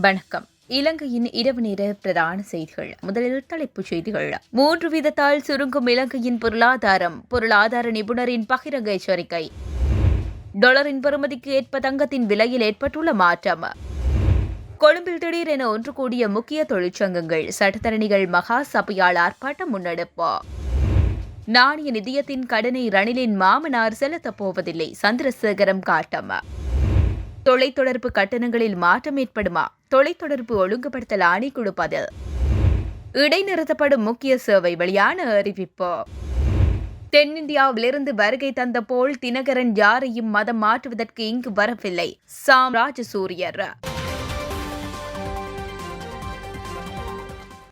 வணக்கம். இலங்கையின் இரவு நேர பிரதான செய்திகள். முதலில் தலைப்புச் செய்திகள். மூன்று விதத்தால் சுருங்கும் இலங்கையின் பொருளாதாரம். பொருளாதார நிபுணரின் பகிரங்க எச்சரிக்கை. டாலரின் பெறுமதிக்கு ஏற்ப தங்கத்தின் விலையில் ஏற்பட்டுள்ள மாற்றம். கொழும்பில் திடீரென ஒன்று கூடிய முக்கிய தொழிற்சங்கங்கள். சட்டத்தரணிகள் மகா சபையால் ஆர்ப்பாட்டம் முன்னெடுப்பு. நாணய நிதியத்தின் கடனை ரணிலின் மாமனார் செலுத்தப் போவதில்லை. சந்திரசேகரம் காட்டம். தொலைத்தொடர்பு கட்டணங்களில் மாற்றம் ஏற்படுமா? தொலைத்தொடர்பு ஒழுங்குபடுத்தல் ஆணைக்குழு பதில். இடைநிறுத்தப்படும் முக்கிய சேவை வெளியான அறிவிப்பு. தென்னிந்தியாவிலிருந்து வருகை தந்த போல் தினகரன் யாரையும் மதம் மாற்றுவதற்கு இங்கு வரவில்லை. சாம் சூரியர்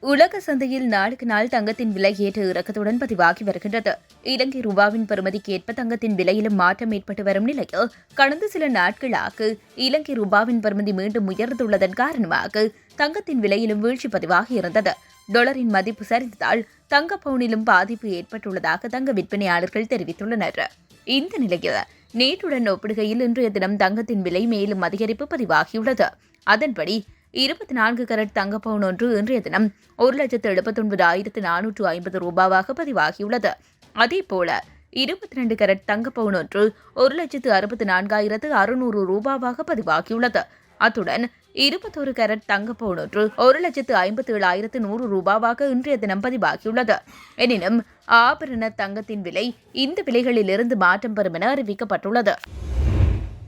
உலக சந்தையில் நாளுக்கு நாள் தங்கத்தின் விலை ஏற்ற இறக்கத்துடன் பதிவாகி வருகின்றது. இலங்கை ரூபாவின் பெறுமதிக்கு ஏற்ப தங்கத்தின் விலையிலும் மாற்றம் ஏற்பட்டு வரும் நிலையில் கடந்த சில நாட்களாக இலங்கை ரூபாவின் பெறுமதி மீண்டும் உயர்ந்துள்ளதன் காரணமாக தங்கத்தின் விலையிலும் வீழ்ச்சி பதிவாகி இருந்தது. டொலரின் மதிப்பு சரிந்ததால் தங்க பவுனிலும் பாதிப்பு ஏற்பட்டுள்ளதாக தங்க விற்பனையாளர்கள் தெரிவித்துள்ளனர். இந்த நிலையில் நேற்றுடன் ஒப்பிடுகையில் இன்றைய தினம் தங்கத்தின் விலை மேலும் அதிகரிப்பு பதிவாகியுள்ளது. அதன்படி இருபத்தி நான்கு கரட் தங்க ஒன்று இன்றைய தினம் ஒரு லட்சத்து எழுபத்தொன்பது ஆயிரத்து நானூற்று ஐம்பது ரூபாவாக பதிவாகியுள்ளது. அதேபோல இருபத்தி ரெண்டு கரட் தங்க ஒன்று ஒரு லட்சத்து அறுபத்தி நான்காயிரத்து அறுநூறு ரூபாவாக பதிவாகியுள்ளது. அத்துடன் இருபத்தொரு கரட் தங்க பவுனொன்று ஒரு லட்சத்து ஐம்பத்தி ஏழாயிரத்து நூறு ரூபாவாக இன்றைய தினம் பதிவாகியுள்ளது. எனினும் ஆபரண தங்கத்தின் விலை இந்த விலைகளிலிருந்து மாற்றம் பெறும் என அறிவிக்கப்பட்டுள்ளது.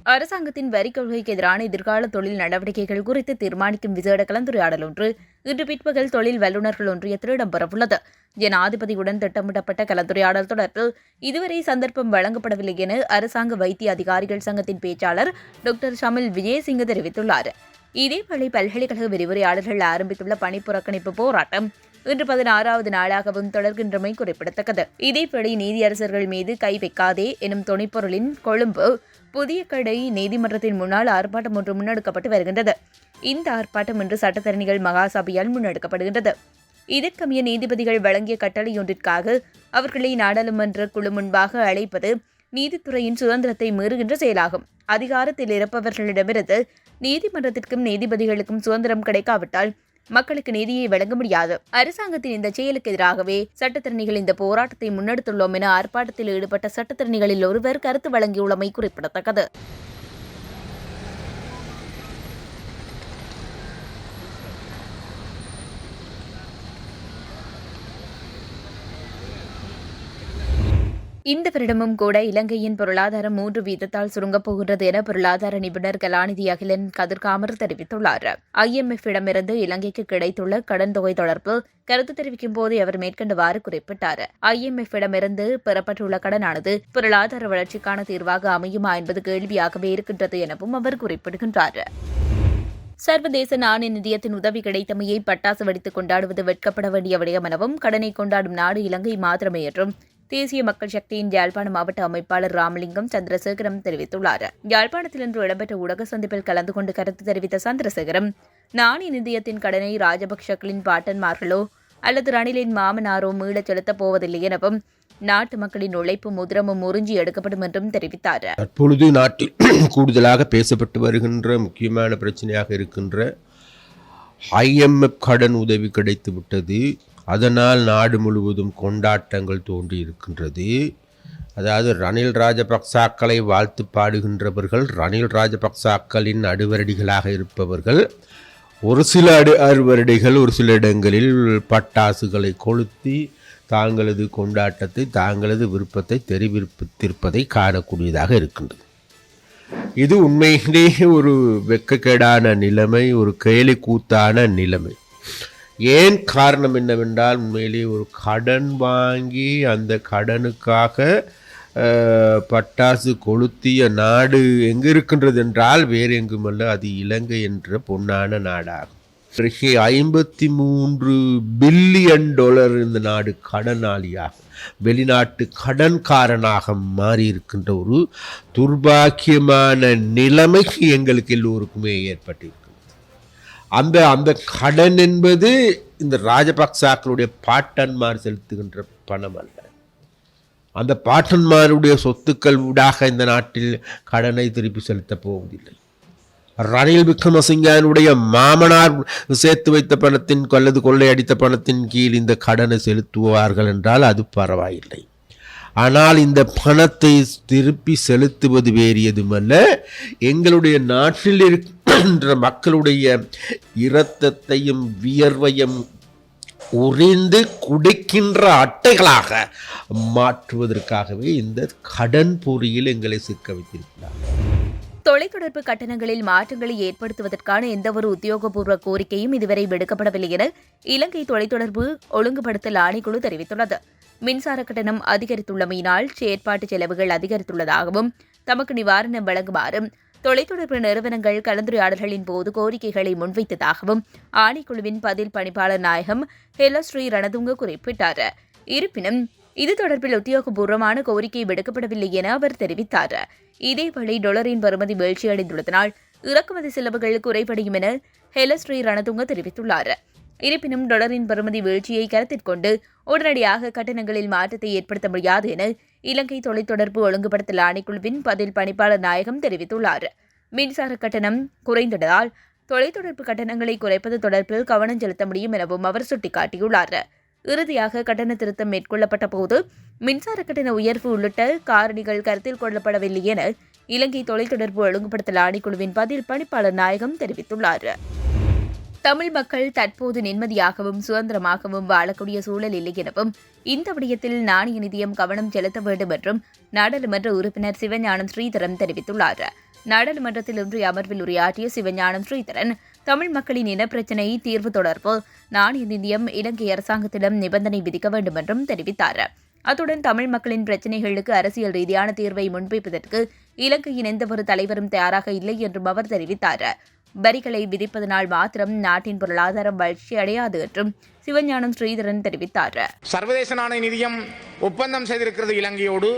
அரசாங்கத்தின் வரி கொள்கைக்கு எதிரான எதிர்கால தொழில் நடவடிக்கைகள் குறித்து தீர்மானிக்கும் விசேட கலந்துரையாடல் ஒன்று. இன்று பிற்பகல் தொழில் வல்லுநர்கள் ஒன்றியத்தில் இடம்பெறவுள்ளது ஜனாதிபதியுடன் திட்டமிடப்பட்ட கலந்துரையாடல் தொடர்பில் இதுவரை சந்தர்ப்பம் வழங்கப்படவில்லை என அரசாங்க வைத்திய அதிகாரிகள் சங்கத்தின் பேச்சாளர் டாக்டர் ஷமில் விஜயசிங்க தெரிவித்துள்ளார். இதேவேளை பல்கலைக்கழக விரிவுரையாளர்கள் ஆரம்பித்துள்ள பணி புறக்கணிப்பு போராட்டம் இன்று பதினாறாவது நாளாகவும் தொடர்கின்றமை குறிப்பிடத்தக்கது. இதேபடி நீதியரசர்கள் மீது கை வைக்காதே எனும் துணைப்பொருளின் கொழும்பு புதிய கடை நீதிமன்றத்தின் முன்னால் ஆர்ப்பாட்டம் ஒன்று முன்னெடுக்கப்பட்டு வருகின்றது. இந்த ஆர்ப்பாட்டம் இன்று சட்டத்தரணிகள் மகாசபையால் முன்னெடுக்கப்படுகின்றது. இதற்கமைய நீதிபதிகள் வழங்கிய கட்டளையொன்றிற்காக அவர்களை நாடாளுமன்ற குழு முன்பாக அழைப்பது நீதித்துறையின் சுதந்திரத்தை மீறுகின்ற செயலாகும். அதிகாரத்தில் இருப்பவர்களிடமிருந்து நீதிமன்றத்திற்கும் நீதிபதிகளுக்கும் சுதந்திரம் கிடைக்காவிட்டால் மக்களுக்கு நீதியை வழங்க முடியாது. அரசாங்கத்தின் இந்த செயலுக்கு எதிராகவே சட்டத்திறனிகள் இந்த போராட்டத்தை முன்னெடுத்துள்ளோம் என ஆர்ப்பாட்டத்தில் ஈடுபட்ட சட்டத்திறனிகளில் ஒருவர் கருத்து வழங்கியுள்ளமை குறிப்பிடத்தக்கது. இந்த வருடமும் கூட இலங்கையின் பொருளாதாரம் மூன்று வீதத்தால் சுருங்கப் போகிறது என பொருளாதார நிபுணர் கலாநிதி அகிலன் கதிர்காமர் தெரிவித்துள்ளார். ஐஎம்எஃப் இடமிருந்து இலங்கைக்கு கிடைத்துள்ள கடன் தொகை தொடர்பில் கருத்து தெரிவிக்கும் போது அவர் மேற்கண்டவாறு குறிப்பிட்டார். ஐஎம்எஃப் இடமிருந்து பெறப்பட்டுள்ள கடனானது பொருளாதார வளர்ச்சிக்கான தீர்வாக அமையுமா என்பது கேள்வியாகவே இருக்கின்றது எனவும் அவர் குறிப்பிடுகின்றார். சர்வதேச நாணய நிதியத்தின் உதவி கிடைத்தமையை பட்டாசு வெடித்துக் கொண்டாடுவது வெட்கப்பட வேண்டிய விடயம் எனவும் கடனை கொண்டாடும் நாடு இலங்கை மாத்திரமே என்றும் தேசிய மக்கள் சக்தியின் யாழ்ப்பாண மாவட்ட அமைப்பாளர் ராமலிங்கம் சந்திரசேகரம் தெரிவித்துள்ளார். யாழ்ப்பாணத்தில் இன்று இடம்பெற்ற ஊடக சந்திப்பில் கலந்து கொண்டு கருத்து தெரிவித்த சந்திரசேகரம் நாணய நிதியத்தின் கடனை ராஜபக்சக்களின் பாட்டன்மார்களோ அல்லது ரணிலின் மாமனாரோ மீளச் செலுத்தப் போவதில்லை எனவும் நாட்டு மக்களின் உழைப்பு முதிரமும் உறிஞ்சி எடுக்கப்படும் என்றும் தெரிவித்தார். தற்பொழுது நாட்டில் கூடுதலாக பேசப்பட்டு வருகின்ற முக்கியமான பிரச்சனையாக இருக்கின்ற ஐஎம்எஃப் கடன் உதவி கிடைத்து விட்டது அதனால் நாடு முழுவதும் கொண்டாட்டங்கள் தோன்றி இருக்கின்றது. அதாவது ரணில் ராஜபக்சாக்களை வாழ்த்து பாடுகின்றவர்கள் ரணில் ராஜபக்சாக்களின் அடுவரடிகளாக இருப்பவர்கள் ஒரு சில அடு அறுவரடிகள் ஒரு சில இடங்களில் பட்டாசுகளை கொளுத்தி தாங்களது கொண்டாட்டத்தை தாங்களது விருப்பத்தை தெரிவித்திருப்பதை காணக்கூடியதாக இருக்கின்றது. இது உண்மையிலேயே ஒரு வெக்கக்கேடான நிலைமை ஒரு கேலி கூத்தான நிலைமை. ஏன் காரணம் என்னவென்றால் உண்மையிலேயே ஒரு கடன் வாங்கி அந்த கடனுக்காக பட்டாசு கொளுத்திய நாடு எங்கு இருக்கின்றது என்றால் வேறு எங்குமல்ல அது இலங்கை என்ற பொன்னான நாடாகும். இன்றைக்கு ஐம்பத்தி மூன்று பில்லியன் டாலர் இந்த நாடு கடனாளியாக வெளிநாட்டு கடன்காரனாக மாறி இருக்கின்ற ஒரு துர்பாக்கியமான நிலைமைக்கு எங்களுக்கு எல்லோருக்குமே ஏற்பட்டிருக்கிறது. அந்த அந்த கடன் என்பது இந்த ராஜபக்சாக்களுடைய பாட்டன்மார் செலுத்துகின்ற பணம் அல்ல. அந்த பாட்டன்மாருடைய சொத்துக்கள் ஊடாக இந்த நாட்டில் கடனை திருப்பி செலுத்தப் போவதில்லை. ரணில் விக்ரமசிங்கனுடைய மாமனார் சேர்த்து வைத்த பணத்தின் அல்லது கொள்ளையடித்த பணத்தின் கீழ் இந்த கடனை செலுத்துவார்கள் என்றால் அது பரவாயில்லை. ஆனால் இந்த பணத்தை திருப்பி செலுத்துவது வேறு எதுமல்ல எங்களுடைய நாட்டில் இருக்கின்ற மக்களுடைய இரத்தத்தையும் வியர்வையும் உறிந்து குடிக்கின்ற அட்டைகளாக மாற்றுவதற்காகவே இந்த கடன் பொறியில் எங்களை சிக்க வைத்திருக்கிறார் தொலைத்தொடர்பு கட்டணங்களில் மாற்றங்களை ஏற்படுத்துவதற்கான எந்தவொரு உத்தியோகபூர்வ கோரிக்கையும் இதுவரை விடுக்கப்படவில்லை என இலங்கை தொலைத்தொடர்பு ஒழுங்குபடுத்தல் ஆணைக்குழு தெரிவித்துள்ளது. மின்சார கட்டணம் அதிகரித்துள்ளமையினால் செயற்பாட்டு செலவுகள் அதிகரித்துள்ளதாகவும் தமக்கு நிவாரணம் வழங்குமாறும் தொலைத்தொடர்பு நிறுவனங்கள் கலந்துரையாடல்களின் போது கோரிக்கைகளை முன்வைத்ததாகவும் ஆணைக்குழுவின் பதில் பணிப்பாளர் நாயகம் ஹெலஸ்ரீ ரணதுங்க குறிப்பிட்டார். இருப்பினும் இது தொடர்பில் உத்தியோகபூர்வமான கோரிக்கை விடுக்கப்படவில்லை என அவர் தெரிவித்தார். இதேவேளை டொலரின் வருமதி வீழ்ச்சியடைந்துள்ளதனால் இறக்குமதி செலவுகள் குறைபடியும் என ஹெலஸ்ரீ ரணதுங்க தெரிவித்துள்ளார். இருப்பினும் டொலரின் பெறுமதி வீழ்ச்சியை கருத்தில் கொண்டு உடனடியாக கட்டணங்களில் மாற்றத்தை ஏற்படுத்த முடியாது என இலங்கை தொலைத்தொடர்பு ஒழுங்குபடுத்தல் ஆணைக்குழுவின் பதில் பணிப்பாளர் நாயகம் தெரிவித்துள்ளார். மின்சார கட்டணம் குறைந்துள்ளதால் தொலைத்தொடர்பு கட்டணங்களை குறைப்பது தொடர்பில் கவனம் செலுத்த முடியும் எனவும் அவர் சுட்டிக்காட்டியுள்ளார். இறுதியாக கட்டண திருத்தம் மேற்கொள்ளப்பட்ட போது மின்சார கட்டண உயர்வு உள்ளிட்ட காரணிகள் கருத்தில் கொள்ளப்படவில்லை என இலங்கை தொலைத்தொடர்பு ஒழுங்குபடுத்தல் ஆணைக்குழுவின் பதில் பணிப்பாளர் நாயகம் தெரிவித்துள்ளார். தமிழ் மக்கள் தற்போது நிம்மதியாகவும் சுதந்திரமாகவும் வாழக்கூடிய சூழல் இல்லை எனவும் இந்த விடயத்தில் நாணய நிதியம் கவனம் செலுத்த வேண்டும் என்றும் நாடாளுமன்ற உறுப்பினர் சிவஞானம் ஸ்ரீதரன் தெரிவித்துள்ளார். நாடாளுமன்றத்தில் இன்றைய அமர்வில் உரையாற்றிய சிவஞானம் ஸ்ரீதரன் தமிழ் மக்களின் இனப்பிரச்சினை தீர்வு தொடர்பு. நாணய நிதியம் இலங்கை அரசாங்கத்திடம் நிபந்தனை விதிக்க வேண்டும் என்றும் தெரிவித்தார். அத்துடன் தமிழ் மக்களின் பிரச்சினைகளுக்கு அரசியல் ரீதியான தீர்வை முன்வைப்பதற்கு இலங்கையின் எந்தவொரு தலைவரும் தயாராக இல்லை என்றும் அவர் தெரிவித்தார். வரிகளை விதிப்பதனால் மாத்திரம் நாட்டின் பொருளாதாரம் வளர்ச்சி அடையாது என்றும் சிவஞானம் ஸ்ரீதரன் தெரிவித்தார். சர்வதேச நாணய நிதியம் ஒப்பந்தம் செய்திருக்கிறது இலங்கையோடு.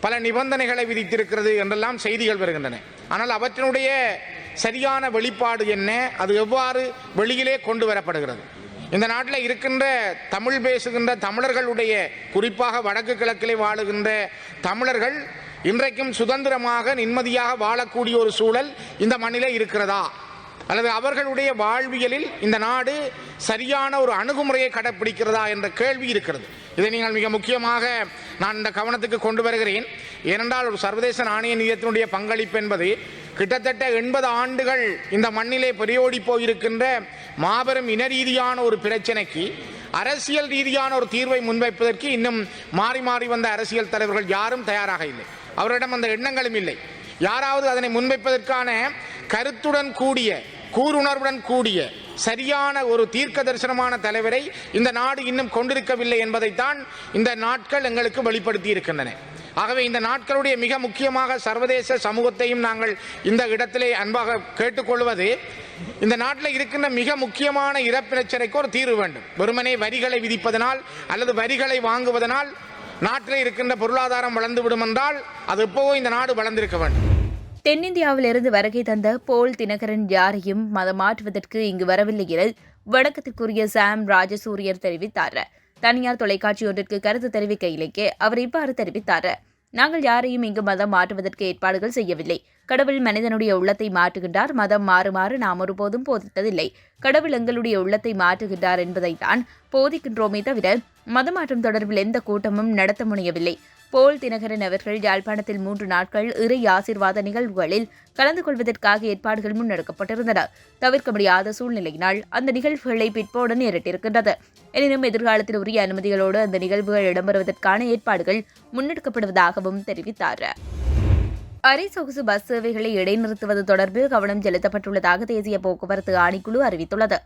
பல நிபந்தனைகளை விதித்திருக்கிறது என்றெல்லாம் செய்திகள் வருகின்றன. ஆனால் அவற்றினுடைய சரியான வெளிப்பாடு என்ன? அது எவ்வாறு வெளியிலே கொண்டு வரப்படுகிறது? இந்த நாட்டில் இருக்கின்ற தமிழ் பேசுகின்ற தமிழர்களுடைய குறிப்பாக வடக்கு கிழக்கிலே வாழுகின்ற தமிழர்கள் இன்றைக்கும் சுதந்திரமாக நிம்மதியாக வாழக்கூடிய ஒரு சூழல் இந்த மண்ணிலே இருக்கிறதா? அல்லது அவர்களுடைய வாழ்வியலில் இந்த நாடு சரியான ஒரு அணுகுமுறையை கடைப்பிடிக்கிறதா என்ற கேள்வி இருக்கிறது. இதை நீங்கள் மிக முக்கியமாக நான் இந்த கவனத்துக்கு கொண்டு வருகிறேன். ஏனென்றால் ஒரு சர்வதேச நாணய நிதியத்தினுடைய பங்களிப்பு என்பது கிட்டத்தட்ட எண்பது ஆண்டுகள் இந்த மண்ணிலே பெரியோடி போயிருக்கின்ற மாபெரும் இன ரீதியான ஒரு பிரச்சனைக்கு அரசியல் ரீதியான ஒரு தீர்வை முன்வைப்பதற்கு இன்னும் மாறி மாறி வந்த அரசியல் தலைவர்கள் யாரும் தயாராக இல்லை. அவரிடம் அந்த எண்ணங்களும் இல்லை. யாராவது அதனை முன்வைப்பதற்கான கருத்துடன் கூடிய கூறுணர்வுடன் கூடிய சரியான ஒரு தீர்க்க தரிசனமான தலைவரை இந்த நாடு இன்னும் கொண்டிருக்கவில்லை என்பதைத்தான் இந்த நாட்கள் எங்களுக்கு வெளிப்படுத்தி இருக்கின்றன. ஆகவே இந்த நாட்களுடைய மிக முக்கியமாக சர்வதேச சமூகத்தையும் நாங்கள் இந்த இடத்திலே அன்பாக கேட்டுக்கொள்வது இந்த நாட்டில் இருக்கின்ற மிக முக்கியமான இறப்பிரச்சனைக்கு ஒரு தீர்வு வேண்டும். வெறுமனே வரிகளை விதிப்பதனால் அல்லது வரிகளை வாங்குவதனால் நாட்டில் இருக்கின்ற பொருளாதாரம் வளர்ந்துவிடும் என்றால் அது எப்போவோ இந்த நாடு வளர்ந்திருக்க வேண்டும். தென்னிந்தியாவிலிருந்து வருகை தந்த போல் தினகரன் யாரையும் மதமாற்றுவதற்கு இங்கு வரவில்லை என வணக்கத்திற்குரிய சாம் ராஜசூரியர் தெரிவித்தார். தனியார் தொலைக்காட்சி ஒன்றிற்கு கருத்து தெரிவிக்கையிலேயே அவர் இவ்வாறு தெரிவித்தார். நாங்கள் யாரையும் இங்கு மதம் மாற்றுவதற்கு ஏற்பாடுகள் செய்யவில்லை. கடவுள் மனிதனுடைய உள்ளத்தை மாற்றுகின்றார். மதம் மாறுமாறு நாம் ஒருபோதும் போதித்ததில்லை. கடவுள் எங்களுடைய உள்ளத்தை மாற்றுகின்றார் என்பதைத்தான் போதிக்கின்றோமே தவிர மதமாற்றம் தொடர்பில் எந்த கூட்டமும் நடத்த முனையவில்லை போல் தினகரன் அவர்கள் யாழ்ப்பாணத்தில் மூன்று நாட்கள் இறை ஆசிர்வாத நிகழ்வுகளில் கலந்து கொள்வதற்காக ஏற்பாடுகள் முன்னெடுக்கப்பட்டிருந்தன. தவிர்க்க முடியாத சூழ்நிலையினால் அந்த நிகழ்வுகளை பிற்போடு நேரிட்டிருக்கின்றது. எனினும் எதிர்காலத்தில் உரிய அனுமதிகளோடு அந்த நிகழ்வுகள் இடம்பெறுவதற்கான ஏற்பாடுகள் முன்னெடுக்கப்படுவதாகவும் தெரிவித்தார். அரை சொகுசு பஸ் சேவைகளை இடைநிறுத்துவது தொடர்பில் கவனம் செலுத்தப்பட்டுள்ளதாக தேசிய போக்குவரத்து ஆணைக்குழு அறிவித்துள்ளது.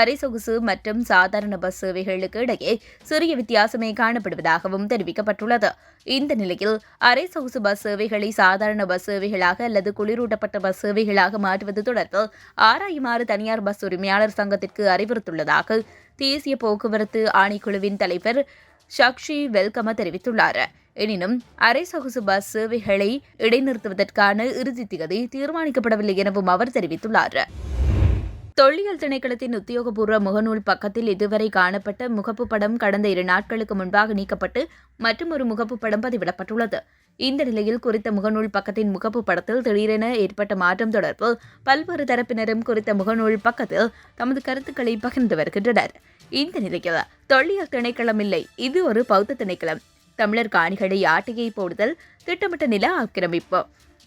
அரை சொகுசு மற்றும் சாதாரண பஸ் சேவைகளுக்கு இடையே சிறிய வித்தியாசமே காணப்படுவதாகவும் தெரிவிக்கப்பட்டுள்ளது. இந்த நிலையில் அரை சொகுசு பஸ் சேவைகளை சாதாரண பஸ் சேவைகளாக அல்லது குளிரூட்டப்பட்ட பஸ் சேவைகளாக மாற்றுவது தொடர்பில் ஆராயுமாறு தனியார் பஸ் உரிமையாளர் சங்கத்திற்கு அறிவுறுத்துள்ளதாக தேசிய போக்குவரத்து ஆணைக்குழுவின் தலைவர் ஷக்ஷி வெல்கம தெரிவித்துள்ளார். எனினும் அரை சொகுசு பஸ் சேவைகளை இடைநிறுத்துவதற்கான இறுதி திகதி தீர்மானிக்கப்படவில்லை எனவும் அவர் தெரிவித்துள்ளார். தொல்லியல் திணைக்களத்தின் உத்தியோகபூர்வ முகநூல் பக்கத்தில் இதுவரை காணப்பட்ட முகப்பு படம் கடந்த இரு நாட்களுக்கு முன்பாக நீக்கப்பட்டு மற்றொரு முகப்பு படம் பதிவிடப்பட்டுள்ளது. இந்த நிலையில் குறித்த முகநூல் பக்கத்தின் முகப்பு படத்தில் திடீரென ஏற்பட்ட மாற்றம் தொடர்பு பல்வேறு தரப்பினரும் குறித்த முகநூல் பக்கத்தில் தமது கருத்துக்களை பகிர்ந்து வருகின்றனர். இந்த நிலையில் தொல்லியல் திணைக்களம் இல்லை. இது ஒரு பௌத்த திணைக்களம். தமிழர் காணிகளை ஆட்டையை போடுதல் திட்டமிட்ட நில ஆக்கிரமிப்பு.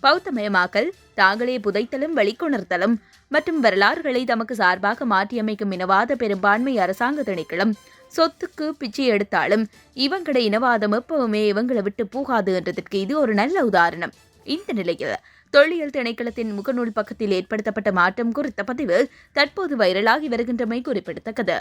பௌத்தமயமாக்கல் தாங்களே புதைத்தலும் வெளிக்கொணர்த்தலும் மற்றும் வரலாறுகளை தமக்கு சார்பாக மாற்றியமைக்கும் இனவாத பெரும்பான்மை அரசாங்க திணைக்களம் சொத்துக்கு பிச்சை எடுத்தாலும் இவங்கள இனவாதம் எப்பவுமே இவங்களை விட்டு போகாது என்றதற்கு இது ஒரு நல்ல உதாரணம். இந்த நிலையில் தொல்லியல் திணைக்களத்தின் முகநூல் பக்கத்தில் ஏற்படுத்தப்பட்ட மாற்றம் குறித்த பதிவு தற்போது வைரலாகி வருகின்றமை குறிப்பிடத்தக்கது.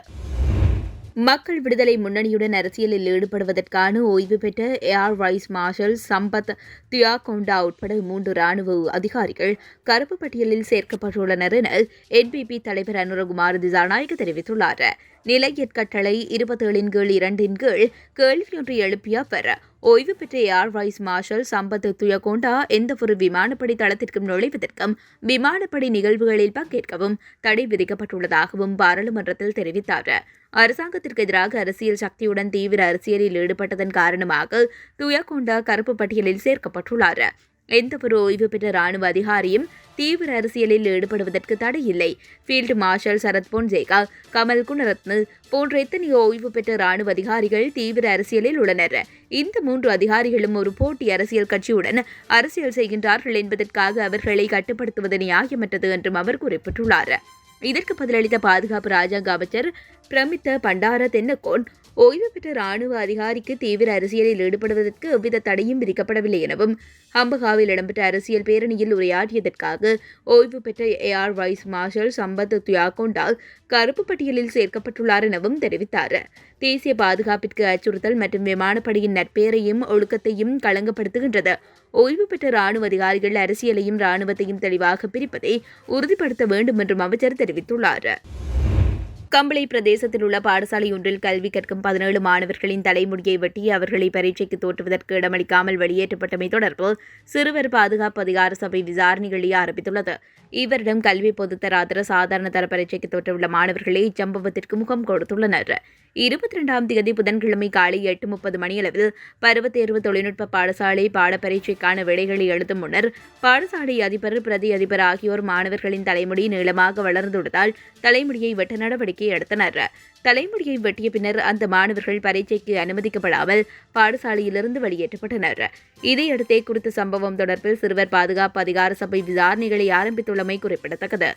மக்கள் விடுதலை முன்னணியுடன் அரசியலில் ஈடுபடுவதற்கான ஓய்வு பெற்ற air vice marshal Sampath Thuyacontha உட்பட மூன்று ராணுவ அதிகாரிகள் கருப்பு பட்டியலில் சேர்க்கப்பட்டுள்ளனர் என என்பிபி தலைவர் அனுரகுமார் திசாநாயக் தெரிவித்துள்ளார். நிலை கட்டளை இருபத்தேழின் கீழ் இரண்டின் கீழ் கேள்வியொன்று எழுப்பிய அவர் ஓய்வு பெற்ற air vice marshal Sampath Thuyacontha எந்தவொரு விமானப்படை தளத்திற்கும் நுழைவதற்கும் விமானப்படை நிகழ்வுகளில் பங்கேற்கவும் தடை விதிக்கப்பட்டுள்ளதாகவும் பாராளுமன்றத்தில் தெரிவித்தார். அரசாங்கத்திற்கு எதிராக அரசியல் சக்தியுடன் தீவிர அரசியலில் ஈடுபட்டதன் காரணமாக துயகோண்டா கருப்பு பட்டியலில் சேர்க்கப்பட்டுள்ளார். எந்தவொரு ஓய்வு பெற்ற ராணுவ அதிகாரியும் தீவிர அரசியலில் ஈடுபடுவதற்கு தடை இல்லை ஃபீல்டு மார்ஷல் சரத் பொன்சேகா கமல் குணரத்னு போன்ற எத்தனையோ ஓய்வு பெற்ற ராணுவ அதிகாரிகள் தீவிர அரசியலில் உள்ளனர். இந்த மூன்று அதிகாரிகளும் ஒரு போட்டி அரசியல் கட்சியுடன் அரசியல் செய்கின்றார்கள் என்பதற்காக அவர்களை கட்டுப்படுத்துவது நியாயமற்றது என்றும் அவர் குறிப்பிட்டுள்ளார். இதற்கு பதிலளித்த பாதுகாப்பு ராஜாங்க அமைச்சர் பிரமித்த பண்டார தென்னக்கோன் ஓய்வு பெற்ற ராணுவ அதிகாரிக்கு தீவிர அரசியலில் ஈடுபடுவதற்கு எவ்வித தடையும் விதிக்கப்படவில்லை எனவும் ஹம்பகாவில் இடம்பெற்ற அரசியல் பேரணியில் உரையாற்றியதற்காக ஓய்வு பெற்ற air vice marshal Sampath Thuyacontha கருப்பு பட்டியலில் சேர்க்கப்பட்டுள்ளார் எனவும் தெரிவித்தார். தேசிய பாதுகாப்பிற்கு அச்சுறுத்தல் மற்றும் விமானப்படையின் நட்பெயரையும் ஒழுக்கத்தையும் களங்கப்படுத்துகின்றது. ஓய்வு பெற்ற ராணுவ அதிகாரிகள் அரசியலையும் ராணுவத்தையும் தெளிவாக பிரிப்பதை உறுதிப்படுத்த வேண்டும் என்றும் அமைச்சர் தெரிவித்துள்ளார். கம்பளை பிரதேசத்தில் உள்ள பாடசாலை ஒன்றில் கல்வி கற்கும் பதினேழு மாணவர்களின் தலைமுடியை வெட்டி அவர்களை பரீட்சைக்கு தோற்றுவதற்கு இடமளிக்காமல் வெளியேற்றப்பட்டமை தொடர்பில் சிறுவர் பாதுகாப்பு அதிகார சபை விசாரணைகளை ஆரம்பித்துள்ளது. இவரிடம் கல்வி பொதுத்தராதர சாதாரண தர பரீட்சைக்கு தோற்றவுள்ள மாணவர்களே இச்சம்பவத்திற்கு முகம் கொடுத்துள்ளனர். இருபத்தி ரெண்டாம் தேதி புதன்கிழமை காலை எட்டு முப்பது மணியளவில் பருவத்தேர்வு தொழில்நுட்ப பாடசாலை பாடப்பரீட்சைக்கான விடைகளை எழுதும் முன்னர் பாடசாலை அதிபர் பிரதி அதிபர் ஆகியோர் மாணவர்களின் தலைமுடி நீளமாக வளர்ந்துள்ளதால் தலைமுடியை வெட்ட நடவடிக்கை எடுத்தனர். தலைமுடியை வெட்டிய பின்னர் அந்த மாணவர்கள் பரீட்சைக்கு அனுமதிக்கப்படாமல் பாடசாலையிலிருந்து வெளியேற்றப்பட்டனர். இதையடுத்தே குறித்த சம்பவம் தொடர்பில் சிறுவர் பாதுகாப்பு அதிகார சபை விசாரணைகளை ஆரம்பித்துள்ளமை குறிப்பிடத்தக்கது.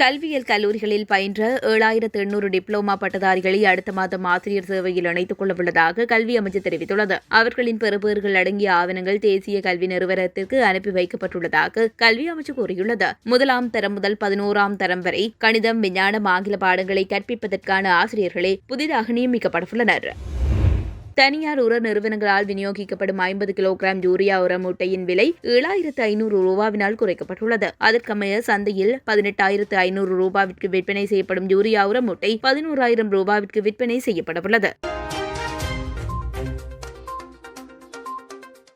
கல்வியியல் கல்லூரிகளில் பயின்ற ஏழாயிரத்து எண்ணூறு டிப்ளோமா பட்டதாரிகளை அடுத்த மாதம் ஆசிரியர் சேவையில் இணைத்துக் கொள்ளவுள்ளதாக கல்வி அமைச்சு தெரிவித்துள்ளது. அவர்களின் பெறுபேறுகள் அடங்கிய ஆவணங்கள் தேசிய கல்வி நிறுவனத்திற்கு அனுப்பி வைக்கப்பட்டுள்ளதாக கல்வி அமைச்சு கூறியுள்ளது. முதலாம் தரம் முதல் பதினோராம் தரம் வரை கணிதம் விஞ்ஞானம் ஆங்கில பாடங்களை கற்பிப்பதற்கான ஆசிரியர்களே புதிதாக நியமிக்கப்பட்டுள்ளனர் தனியார் உர நிறுவனங்களால் விநியோகிக்கப்படும் ஐம்பது கிலோகிராம் யூரியா உர மூட்டையின் விலை ஏழாயிரத்து ஐநூறு ரூபாவினால் குறைக்கப்பட்டுள்ளது. அதற்கமைய சந்தையில் பதினெட்டாயிரத்து ஐநூறு ரூபாவிற்கு விற்பனை செய்யப்படும் யூரியா உர மூட்டை பதினோராயிரம் ரூபாவிற்கு விற்பனை செய்யப்படவுள்ளது.